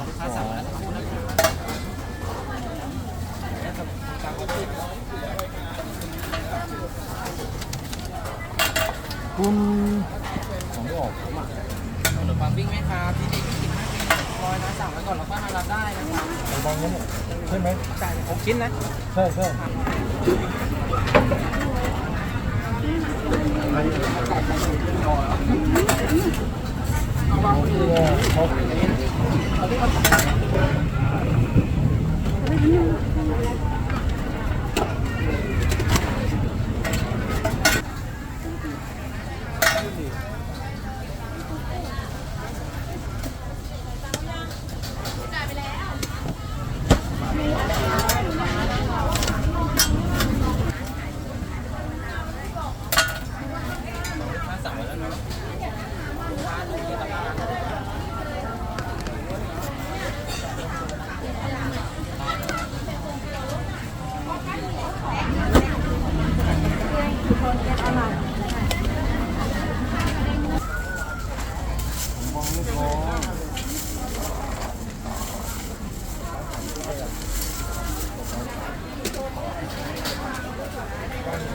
กค้าสั่งมาแล้วสักครู่นะครับคุณของไม่ออกขนมปังปิ้งไหมครับที่นี่ที่สิบห้าปีร้อยนะสั่งไว้ก่อนแล้วก็มารับได้นะครับของงนั้นใช่ไหมจ่ายหกชิ้นนะใช่ใช่เขา ม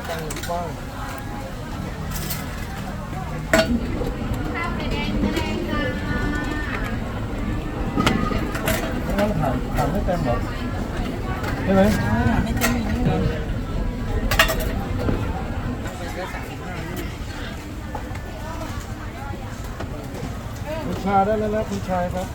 ตั้งบ้างไม่ต้องถามถามให้เต็มหรอใช่ไหมไม่เต็มอีกนิดนึงเป็นแค่สามคุณชาได้แล้วนะคุณชายครับ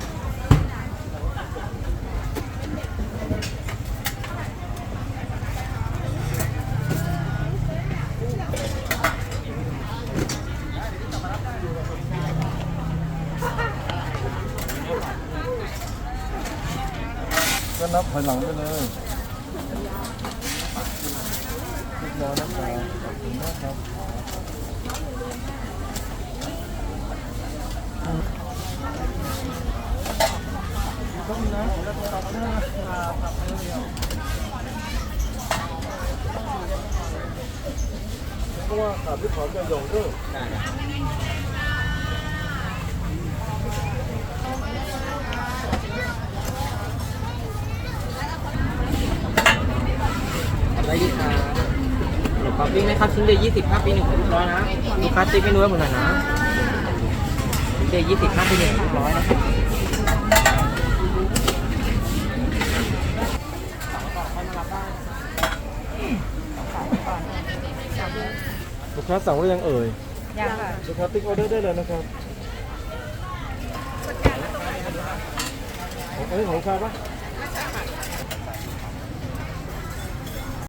ก็นับถอยหลังไปเลยเรียบร้อยนะครับขอบคุณมากครับต้องนะแล้วก็ตัดหน้าตัดเร็วเพราะว่าขาดที่ขอจะหยงด้วย ได้ดีครับขนมปังปิ้งนะครับชิ้นเดียวยี่สิบห้าปีหนึ่งร้อยนะลูกค้าติ๊กไม่รู้หมดเลยนะชิ้นเดียวยี่สิบห้าปีหนึ่งร้อยนะครับลูกค้าสั่งว่ายังเอ่ยยังค่ะลูกค้าติ๊กออเดอร์ได้เลยนะครับเอ้ยของลูกค้าปะ